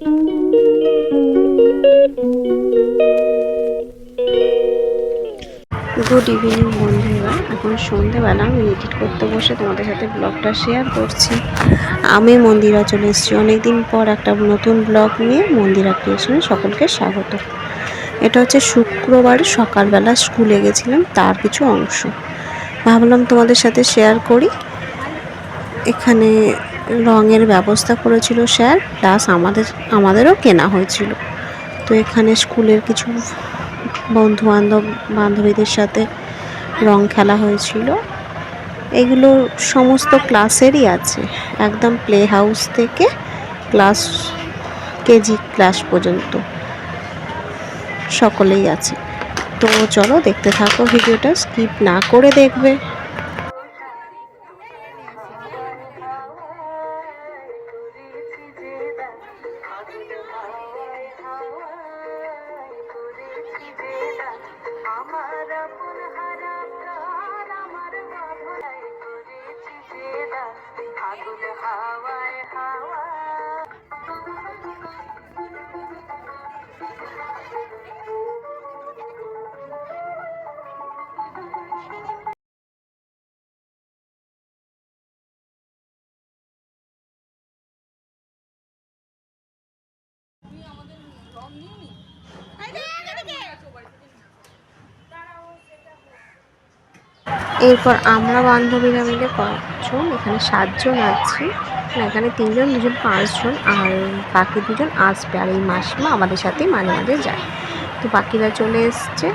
Good evening বন্ধুরা। এখন সন্ধেবেলা আমি এডিট করতে বসে তোমাদের সাথে ব্লগটা শেয়ার করছি। আমি মন্দিরা চলে এসেছি। অনেকদিন পর একটা নতুন ব্লগ নিয়ে মন্দিরা ক্রিয়েশনে সকলকে স্বাগত। এটা হচ্ছে শুক্রবার সকালবেলা স্কুলে গেছিলাম, তার কিছু অংশ। ভাবলাম তোমাদের সাথে শেয়ার করি। এখানে রঙের ব্যবস্থা করেছিল স্যার, প্লাস আমাদের, আমাদেরও কেনা হয়েছিল। তো এখানে স্কুলের কিছু বন্ধু বান্ধব বান্ধবীদের সাথে রং খেলা হয়েছিল। এগুলো সমস্ত ক্লাসেরই আছে। একদম প্লে হাউস থেকে ক্লাস, কেজি ক্লাস পর্যন্ত সকলেই আছে। তো চলো দেখতে থাকো ভিডিওটা, স্কিপ না করে দেখবে। এরপর আমরা বান্ধবীরা মিলে কয়েকজন এখানে সাতজন আছি। এখানে তিনজন, দুজন, পাঁচজন, আর বাকি দুজন আসবে। আর এই মাসিমা আমাদের সাথেই মাঝে মাঝে যায়। তো বাকিরা চলে এসছে।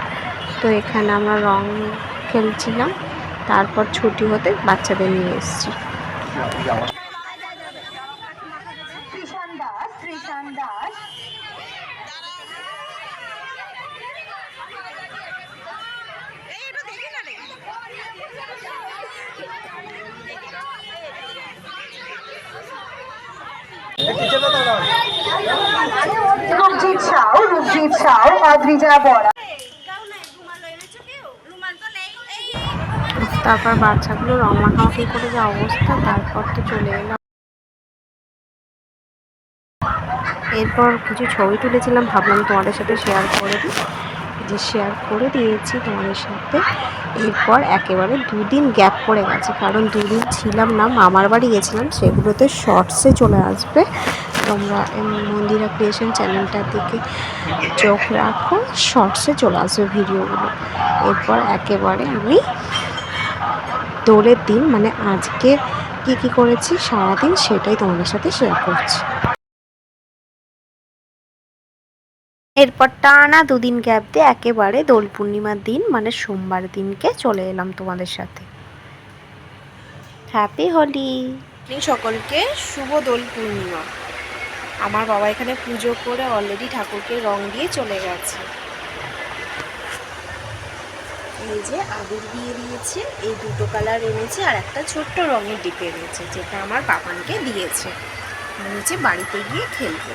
তো এখানে আমরা রং খেলছিলাম। তারপর ছুটি হতে বাচ্চাদের নিয়ে এসেছি কৃষাণ দাস কৃষাণ দাস সাউ রূপজিৎ সাউ অদ্রিজা তারপর বাচ্চাগুলো রং মাখামাখি করে যা অবস্থা, তারপর তো চলে এলাম। এরপর কিছু ছবি তুলেছিলাম, ভাবলাম তোমাদের সাথে শেয়ার করে দিই। যে শেয়ার করে দিয়েছি তোমাদের সাথে। এরপর একেবারে দুদিন গ্যাপ পড়ে গেছে, কারণ দুদিন ছিলাম না, মামার বাড়ি গেছিলাম, সেগুলোতে শর্টসে চলে আসবে। তোমরা মন্দিরা ক্রিয়েশন চ্যানেলটার দিকে চোখ রাখো শর্টসে চলে আসবে ভিডিওগুলো। এরপর একেবারে আমি দোলের দিন মানে আজকে কি কি করেছি, সারাদিন সেটাই তোমাদের সাথে শেয়ার করছি। এরপর টানা দুদিন গ্যাপ দিয়ে একেবারে দোল পূর্ণিমার দিন মানে সোমবার দিনকে চলে এলাম তোমাদের সাথে। হ্যাপি হোলি সকলকে শুভ দোল পূর্ণিমা। আমার বাবা এখানে পুজো করে অলরেডি ঠাকুরকে রং দিয়ে চলে গেছে। এই যে আবির দিয়ে দিয়েছে, এই দুটো কালার এনেছে আর একটা ছোট্ট রঙের ডিপে এনেছে, যেটা আমার বাবানকে দিয়েছে। নিচে বাড়িতে গিয়ে খেলবে।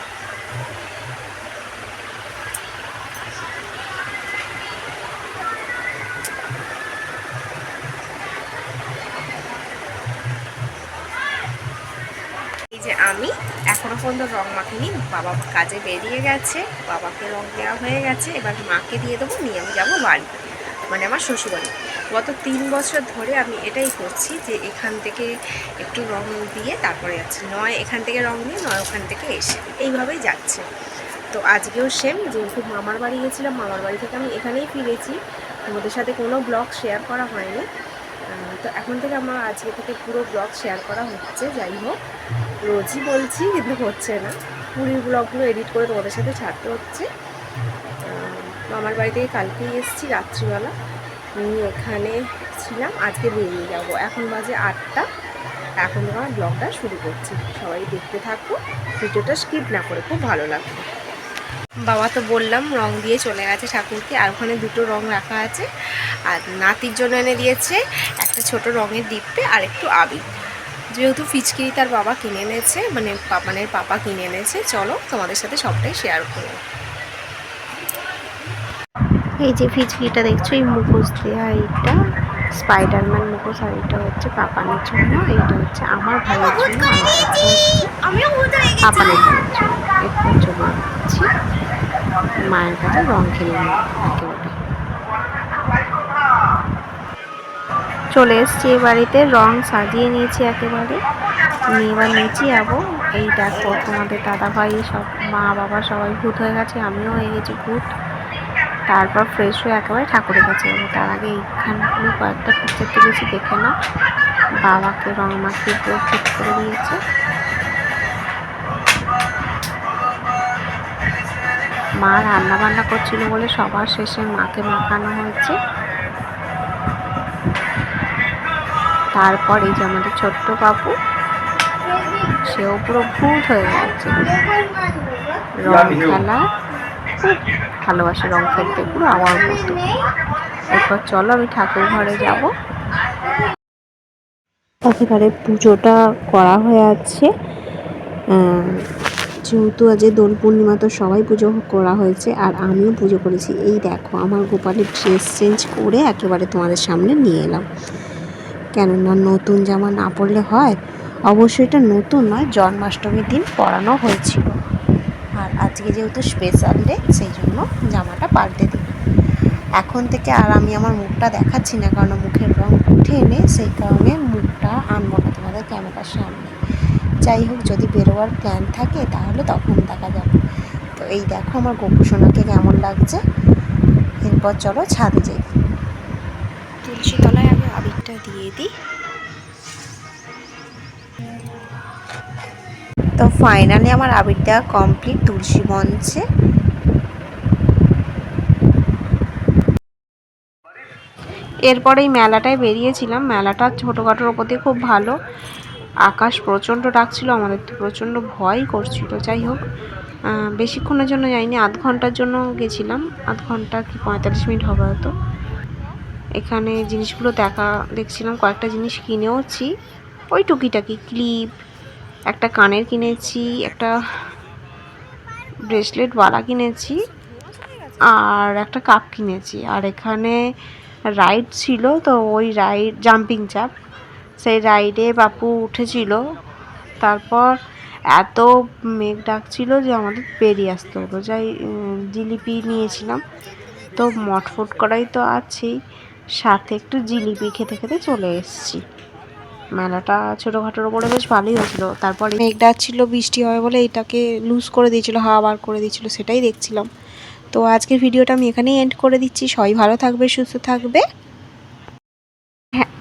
পর্যন্ত রং মাখিনি বাবা কাজে বেরিয়ে গেছে, বাবাকে রং দেওয়া হয়ে গেছে। এবার মাকে দিয়ে দেবো, নিয়ে আমি যাব বাড়ি মানে আমার শ্বশুরবাড়ি। গত তিন বছর ধরে আমি এটাই করছি যে এখান থেকে একটু রং দিয়ে তারপরে যাচ্ছি। নয় এখান থেকে রং দিয়ে নয় ওখান থেকে এসে এইভাবেই যাচ্ছে। তো আজকেও সেম যেহেতু মামার বাড়ি গেছিলাম, মামার বাড়ি থেকে আমি এখানেই ফিরেছি। তোমাদের সাথে কোনো ব্লগ শেয়ার করা হয়নি। তো এখন থেকে আমার আজকে থেকে পুরো ব্লগ শেয়ার করা হচ্ছে, যাই হোক। রোজই বলছি, কিন্তু হচ্ছে না। পুরীর ব্লগগুলো এডিট করে তোমাদের সাথে ছাড়তে হচ্ছে। মামার বাড়ি থেকে কালকেই এসেছি, রাত্রিবেলা। নিয়ে এখানে ছিলাম, আজকে বেরিয়ে যাব। এখন বাজে আটটা। এখন আমার ব্লগটা শুরু করছি। সবাই দেখতে থাকো, ভিডিওটা স্কিপ না করে খুব ভালো লাগবে। বাবা তো বললাম রং দিয়ে চলে গেছে ঠাকুরকে আর ওখানে দুটো রং রাখা আছে। আর নাতির জন্য এনে দিয়েছে একটা ছোট রঙের ডিপ্পে আর একটু আবির যেহেতু ফিচকিরি তার বাবা কিনে এনেছে মানে পাপানের পাপা কিনে এনেছে চলো তোমাদের সাথে সবটাই শেয়ার করব। এই যে ফিচকিরিটা দেখছ এই মুখোশ দেওয়া এইটা স্পাইডারম্যান মুখোশ আর এটা হচ্ছে পাপানের জন্য এইটা হচ্ছে আমার ভাইয়ের জন্য পাপানের জন্য। এরপর মায়ের কাছে রং খেলে নেব একেবারে চলে এসছি বাড়িতে, রং সাজিয়ে নিয়েছি একেবারে। আমি এবার নিচে যাব। এই দেখো তোমাদের দাদা ভাই সব, মা, বাবা সবাই ভূত হয়ে গেছে, আমিও হয়ে গেছি ভূত। তারপর ফ্রেশ হয়ে একেবারে ঠাকুরের কাছে যাব। তার আগে এইখানগুলো কয়েকটা পিকচার তুলেছি, দেখে না বাবাকে রং মাখিয়ে পুরো ঠিক করে দিয়েছে। মা রান্না বান্না করছিল বলে সবার শেষে মাকে মাখানো হয়েছে। তারপর এই যে আমাদের ছোট্ট বাবু সেও পুরো ভূত হয়ে গেছে। রং খেলা খুব ভালোবাসে রং খেলতে পুরো আমার মতো। এরপর চলো আমি ঠাকুর ঘরে যাব। একেবারে পুজোটা করা হয়ে আছে। যেহেতু আজ দোল পূর্ণিমা, তো সবাই পুজো করা হয়েছে আর আমিও পুজো করেছি। এই দেখো, আমার গোপালের ড্রেস চেঞ্জ করে একেবারে তোমাদের সামনে নিয়ে এলাম। কেননা নতুন জামা না পরলে হয়, অবশ্যই এটা নতুন নয়, জন্মাষ্টমীর দিন পরানো হয়েছিল। আর আজকে যেহেতু স্পেশাল ডে সেই জন্য জামাটা পাল্টে দিই এখন থেকে আর আমি আমার মুখটা দেখাচ্ছি না, কারণ মুখের রং উঠে এনে সেই কারণে মুখটা আনব না তোমাদের ক্যামেরার সামনে। যাই হোক যদি বেরোবার প্ল্যান থাকে তাহলে তখন দেখা যাবে। তো এই দেখো আমার গোপু সোনাকে কেমন লাগছে। এরপর চলো ছাদে যাই। তুলসী তলায় আমি আবিরটা দিয়ে দিই। তো ফাইনালি আমার আবির দেওয়া কমপ্লিট তুলসী মঞ্চে। এরপরে এই মেলাটায় বেরিয়েছিলাম। মেলাটা ছোটোখাটোর ওপর দিয়ে খুব ভালো। আকাশ প্রচণ্ড ডাকছিল, আমাদের তো প্রচণ্ড ভয় করছিল। যাই হোক বেশিক্ষণের জন্য যাইনি, আধ ঘণ্টার জন্য গেছিলাম। আধ ঘণ্টা কি পঁয়তাল্লিশ মিনিট হবে হয়তো। এখানে জিনিসগুলো দেখা, দেখছিলাম, কয়েকটা জিনিস কিনেওছি। ওই টুকিটাকি ক্লিপ, একটা কানের কিনেছি, একটা ব্রেসলেট বালা কিনেছি, আর একটা কাপ কিনেছি। আর এখানে রাইড ছিল, তো ওই রাইড, জাম্পিং চাপ। সেই রাইডে বাপু উঠেছিল। তারপর এত মেঘ ডাকছিল যে আমাদের বেরিয়ে আসতে হলো যাই জিলিপি নিয়েছিলাম। তো মটফুট করাই তো আছেই সাথে একটু জিলিপি খেতে খেতে চলে এসেছি। মেলাটা ছোটোখাটোর ওপরে বেশ ভালোই হয়েছিল। তারপরে মেঘ ডাকছিল, বৃষ্টি হবে বলে এটাকে লুজ করে দিয়েছিল, হাওয়া বার করে দিয়েছিল, সেটাই দেখছিলাম। তো আজকের ভিডিওটা আমি এখানেই এন্ড করে দিচ্ছি। সবাই ভালো থাকবে, সুস্থ থাকবে।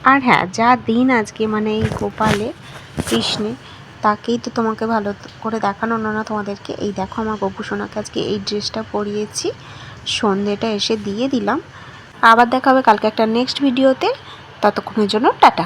আর হ্যাঁ যা দিন আজকে মানে এই গোপালে, কৃষ্ণে, তাকেই তো তোমাকে ভালো করে দেখানো না তোমাদেরকে। এই দেখো আমার গপু সোনাকে আজকে এই ড্রেসটা পরিয়েছি। সন্ধেটা এসে দিয়ে দিলাম। আবার দেখা হবে কালকে একটা নেক্সট ভিডিওতে ততক্ষণের জন্য টাটা।